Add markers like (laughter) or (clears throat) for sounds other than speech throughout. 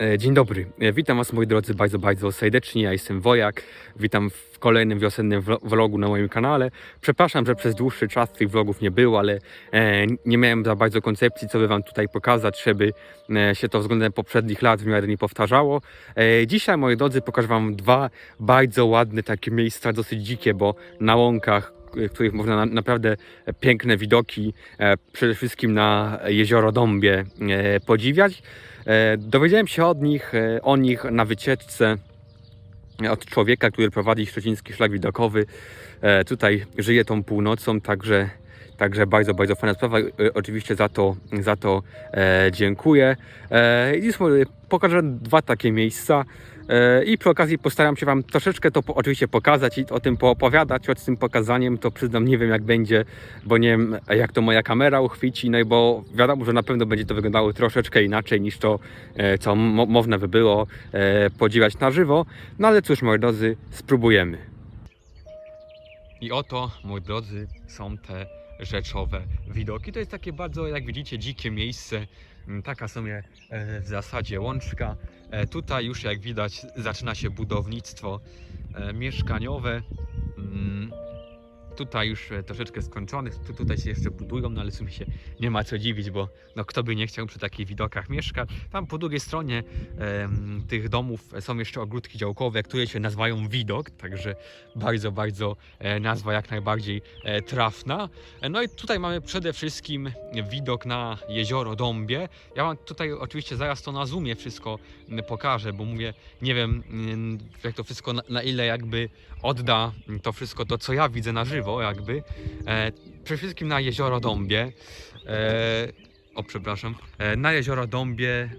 E, Dzień dobry, E, witam Was moi drodzy bardzo, bardzo serdecznie, ja jestem Wojak, witam w kolejnym wiosennym vlo- vlogu na moim kanale. Przepraszam, że przez dłuższy czas tych vlogów nie było, ale e, nie miałem za bardzo koncepcji, co by Wam tutaj pokazać, żeby się to względem poprzednich lat w miarę nie powtarzało. Dzisiaj moi drodzy pokażę Wam dwa bardzo ładne takie miejsca, dosyć dzikie, bo na łąkach, w których można na, naprawdę piękne widoki, przede wszystkim na jezioro Dąbie podziwiać. E, Dowiedziałem się od nich, e, o nich na wycieczce e, od człowieka, który prowadzi szczeciński szlak widokowy. Tutaj żyje tą północą, także, także bardzo, bardzo fajna sprawa. E, Oczywiście za to, za to e, dziękuję. E, I pokażę dwa takie miejsca. E, I przy okazji postaram się Wam troszeczkę to oczywiście pokazać i o tym poopowiadać. Choć z tym pokazaniem to przyznam, nie wiem jak będzie, bo nie wiem jak to moja kamera uchwyci, no i bo wiadomo, że na pewno będzie to wyglądało troszeczkę inaczej niż to, co mo można by było podziwiać na żywo. No ale cóż, moi drodzy, spróbujemy. I oto, moi drodzy, są te rzeczowe widoki. To jest takie bardzo, jak widzicie, dzikie miejsce. Mm, Taka sobie e, w zasadzie łączka. E, Tutaj już jak widać zaczyna się budownictwo e, mieszkaniowe. Tutaj już e, troszeczkę skończonych, tu, tutaj się jeszcze budują, no ale w sumie się nie ma co dziwić, bo no, kto by nie chciał przy takich widokach mieszkać. Tam po drugiej stronie em, tych domów są jeszcze ogródki działkowe, które się nazywają widok, także bardzo, bardzo e, nazwa jak najbardziej e, trafna. E, No i tutaj mamy przede wszystkim widok na jezioro Dąbie. Ja wam tutaj oczywiście zaraz to na zoomie wszystko pokażę, bo mówię, nie wiem jak to wszystko, na, na ile jakby odda to wszystko to, co ja widzę na żywo jakby. E, przede wszystkim na jezioro Dąbie. E, o, przepraszam. E, Na jezioro Dąbie,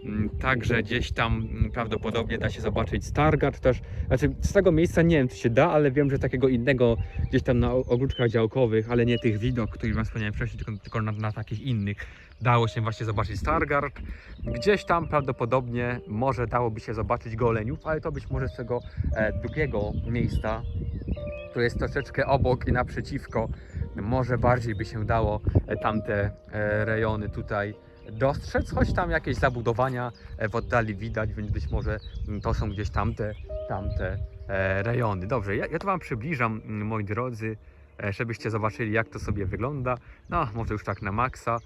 także gdzieś tam prawdopodobnie da się zobaczyć Stargard też. Znaczy, z tego miejsca nie wiem, czy się da, ale wiem, że takiego innego gdzieś tam na ogródkach działkowych, ale nie tych widok, których Wam wspomniałem wcześniej, tylko, tylko na, na takich innych, dało się właśnie zobaczyć Stargard. Gdzieś tam prawdopodobnie może dałoby się zobaczyć Goleniów, ale to być może z tego e, drugiego miejsca, które jest troszeczkę obok i naprzeciwko, może bardziej by się dało e, tamte e, rejony tutaj dostrzec, choć tam jakieś zabudowania e, w oddali widać, więc być może mm, to są gdzieś tamte, tamte rejony. Dobrze, ja, ja to Wam przybliżam, mm, moi drodzy, żebyście zobaczyli jak to sobie wygląda. No, może już tak na maksa.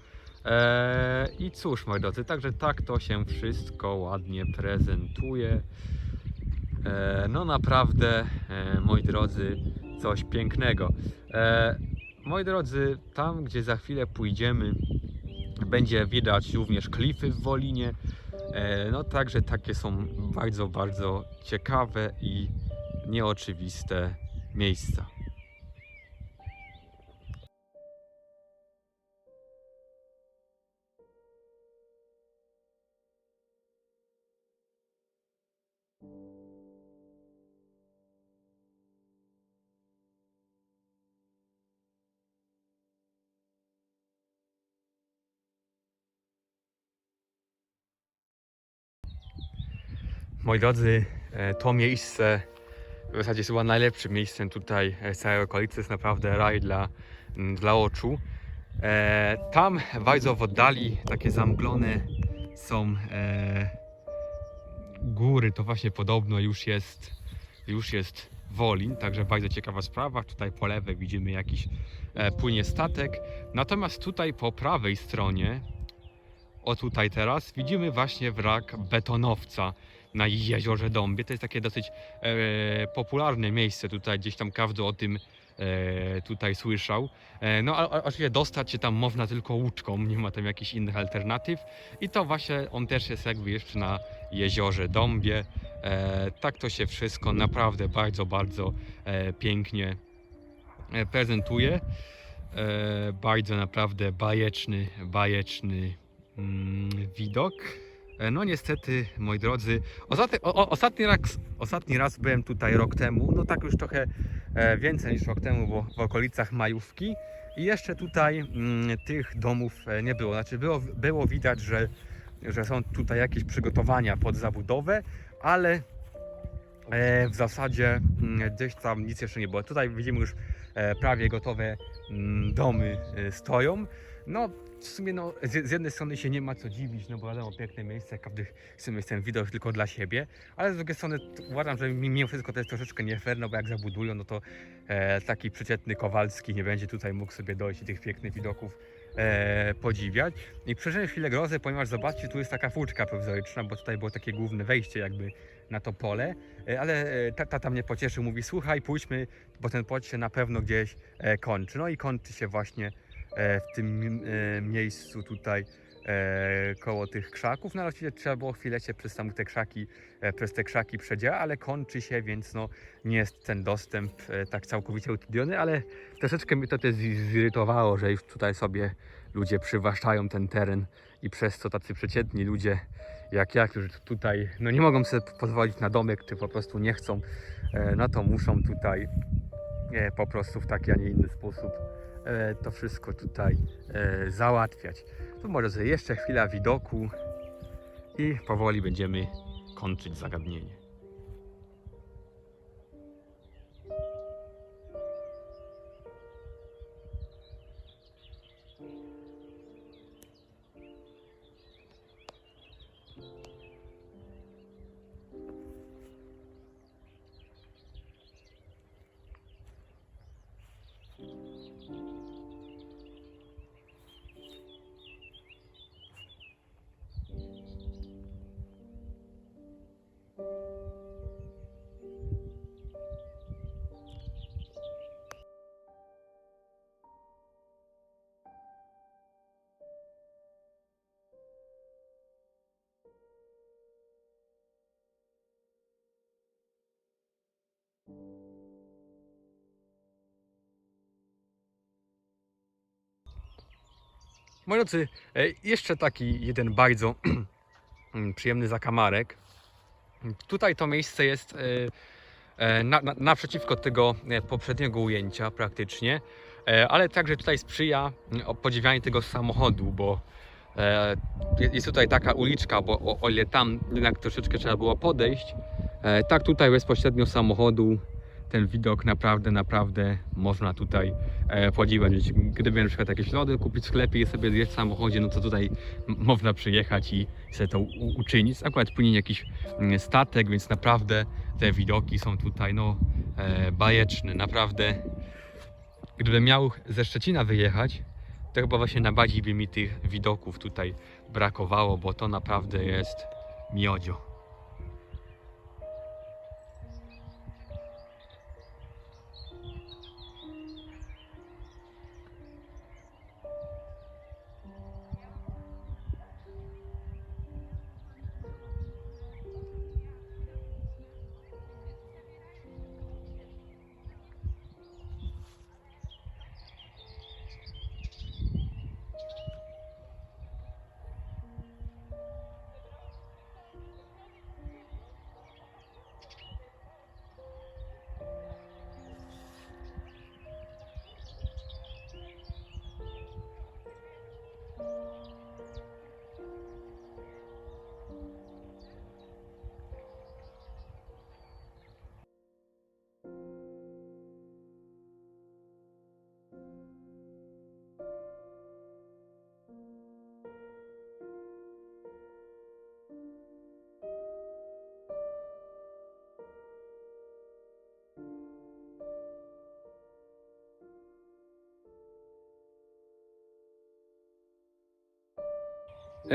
I cóż, moi drodzy, także tak to się wszystko ładnie prezentuje. E, no naprawdę, e, moi drodzy, coś pięknego. E, moi drodzy, tam gdzie za chwilę pójdziemy, będzie widać również klify w Wolinie. No także takie są bardzo, bardzo ciekawe i nieoczywiste miejsca. Moi drodzy, e, to miejsce w zasadzie jest chyba najlepszym miejscem tutaj e, całej okolicy. Jest naprawdę raj dla, m, dla oczu. E, tam bardzo w oddali, takie zamglone są e, góry. To właśnie podobno już jest, już jest Wolin, także bardzo ciekawa sprawa. Tutaj po lewej widzimy jakiś e, płynie statek. Natomiast tutaj po prawej stronie, o tutaj teraz, widzimy właśnie wrak betonowca na jeziorze Dąbie. To jest takie dosyć e, popularne miejsce tutaj, gdzieś tam każdy o tym e, tutaj słyszał. E, no a, a oczywiście dostać się tam można tylko łódką, nie ma tam jakichś innych alternatyw. I to właśnie on też jest jakby jeszcze na jeziorze Dąbie. E, tak to się wszystko naprawdę bardzo, bardzo e, pięknie e, prezentuje. E, bardzo naprawdę bajeczny, bajeczny mm, widok. E, No niestety, moi drodzy, ostatni, o, o, ostatni, raz, ostatni raz byłem tutaj rok temu, no tak już trochę e, więcej niż rok temu, bo w okolicach majówki i jeszcze tutaj mm, tych domów e, nie było. Znaczy było, było widać, że, że są tutaj jakieś przygotowania pod zabudowę, ale w zasadzie mm, gdzieś tam nic jeszcze nie było. Tutaj widzimy już prawie gotowe mm, domy stoją. No w sumie no, z, z jednej strony się nie ma co dziwić, no bo wiadomo, piękne miejsce, każdy chce mieć ten widok tylko dla siebie, ale z drugiej strony uważam, że mimo wszystko to jest troszeczkę nie fair, no bo jak zabudują, no to e, taki przeciętny Kowalski nie będzie tutaj mógł sobie dojść i tych pięknych widoków e, podziwiać. I przeżyłem chwilę grozy, ponieważ zobaczcie, tu jest taka furtka prowizoryczna, bo tutaj było takie główne wejście jakby na to pole, e, ale e, ta- tata mnie pocieszył, mówi słuchaj, pójdźmy, bo ten płot się na pewno gdzieś e, kończy. No i kończy się właśnie w tym e, miejscu tutaj e, koło tych krzaków. No oczywiście trzeba było chwilę się przez te krzaki, e, przez te krzaki przedziała, ale kończy się, więc no nie jest ten dostęp e, tak całkowicie utrudniony, ale troszeczkę mnie to też zirytowało, że już tutaj sobie ludzie przywłaszczają ten teren i przez to tacy przeciętni ludzie jak ja, którzy tutaj no nie mogą sobie pozwolić na domek, czy po prostu nie chcą, e, no to muszą tutaj e, po prostu w taki, a nie inny sposób e, to wszystko tutaj e, załatwiać. Tu może jeszcze chwila widoku i powoli będziemy kończyć zagadnienie. Moi drodzy, e, jeszcze taki jeden bardzo (clears throat) przyjemny zakamarek. Tutaj to miejsce jest e, e, na, na, naprzeciwko tego poprzedniego ujęcia praktycznie, ale także tutaj sprzyja podziwianiu tego samochodu, bo je- jest tutaj taka uliczka, bo o, ile tam jednak troszeczkę trzeba było podejść, tak tutaj bezpośrednio samochodu ten widok naprawdę, naprawdę można tutaj e, podziwiać. Gdyby na przykład jakieś lody kupić w sklepie i sobie zjeść w samochodzie, no to tutaj można przyjechać i sobie to uczynić. Akurat płynie jakiś mm, statek, więc naprawdę te widoki są tutaj no e, bajeczne. Naprawdę, gdybym miał ze Szczecina wyjechać, to chyba właśnie na bardziej by mi tych widoków tutaj brakowało, bo to naprawdę jest miodzio.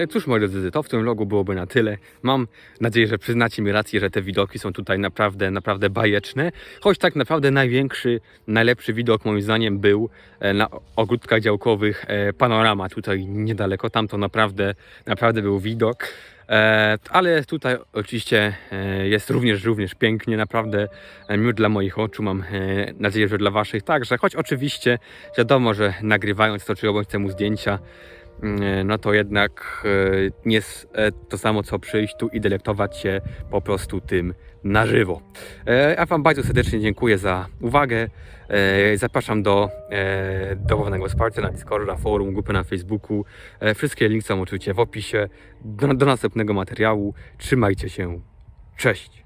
Cóż moi drodzy, to w tym vlogu byłoby na tyle. Mam nadzieję, że przyznacie mi rację, że te widoki są tutaj naprawdę, naprawdę bajeczne. Choć tak naprawdę największy, najlepszy widok moim zdaniem był e, na ogródkach działkowych e, panorama tutaj niedaleko. Tam to naprawdę, naprawdę był widok. E, ale tutaj oczywiście e, jest również, również pięknie, naprawdę e, miód dla moich oczu. Mam e, nadzieję, że dla waszych także. Choć oczywiście wiadomo, że nagrywając to czy robiąc temu zdjęcia, e, no to jednak e, nie jest e, to samo co przyjść tu i delektować się po prostu tym na żywo. E, Ja Wam bardzo serdecznie dziękuję za uwagę. E, Zapraszam do e, dowolnego wsparcia na Discordzie, na forum, grupy na Facebooku. E, Wszystkie linki są oczywiście w opisie. Do, do następnego materiału. Trzymajcie się. Cześć.